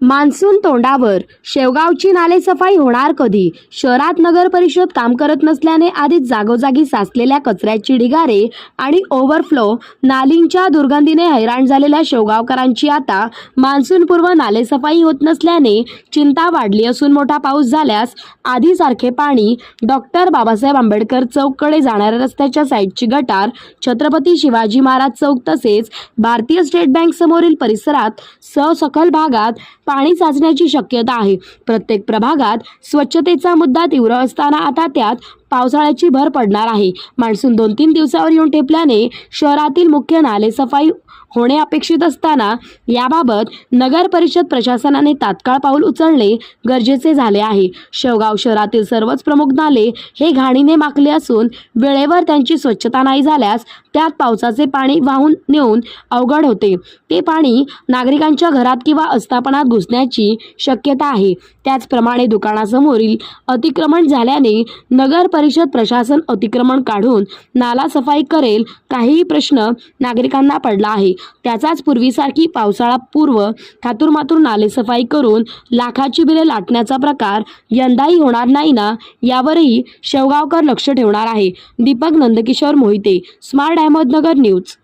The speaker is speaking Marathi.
मान्सून तोंडावर. शेवगावची नालेसफाई होणार कधी? शहरात नगर परिषद काम करत नसल्याने आधीच जागोजागी साचलेल्या कचऱ्याची ढिगारे आणि ओव्हरफ्लो नालींच्या दुर्गंधीने हैराण झालेल्या शेवगावकरांची आता मान्सूनपूर्व नालेसफाई होत नसल्याने चिंता वाढली असून मोठा पाऊस झाल्यास आधीसारखे पाणी डॉक्टर बाबासाहेब आंबेडकर चौककडे जाणाऱ्या रस्त्याच्या साईडची गटार छत्रपती शिवाजी महाराज चौक तसेच भारतीय स्टेट बँक समोरील परिसरात ससखल भागात पाणी साचण्याची शक्यता आहे. प्रत्येक प्रभागात स्वच्छतेचा मुद्दा तीव्र असताना आता त्यात पावसाळ्याची भर पडणार आहे. मान्सून दोन तीन दिवसावर येऊन ठेपल्याने शहरातील मुख्य नाले सफाई होणे अपेक्षित असताना याबाबत नगर परिषद प्रशासनाने तात्काळ पाऊल उचलणे गरजेचे झाले आहे. शेवगाव शहरातील सर्वच प्रमुख नाले हे घाणीने माखले असून वेळेवर त्यांची स्वच्छता नाही झाल्यास त्यात पावसाचे पाणी वाहून नेऊन अवघड होते. ते पाणी नागरिकांच्या घरात किंवा अस्थापनात घुसण्याची शक्यता आहे. त्याचप्रमाणे दुकानासमोरील अतिक्रमण झाल्याने नगर परिषद प्रशासन अतिक्रमण काढून नाला सफाई करेल काहीही प्रश्न नागरिकांना पडला आहे. त्याचाच पूर्वीसारखी पावसाळा पूर्व थातुरमातूर नालेसफाई करून लाखाची बिले लाटण्याचा प्रकार यंदाही होणार नाही ना यावरही शेवगावकर लक्ष ठेवणार आहे. Deepak Nandkishor Mohite smart Ahmednagar news.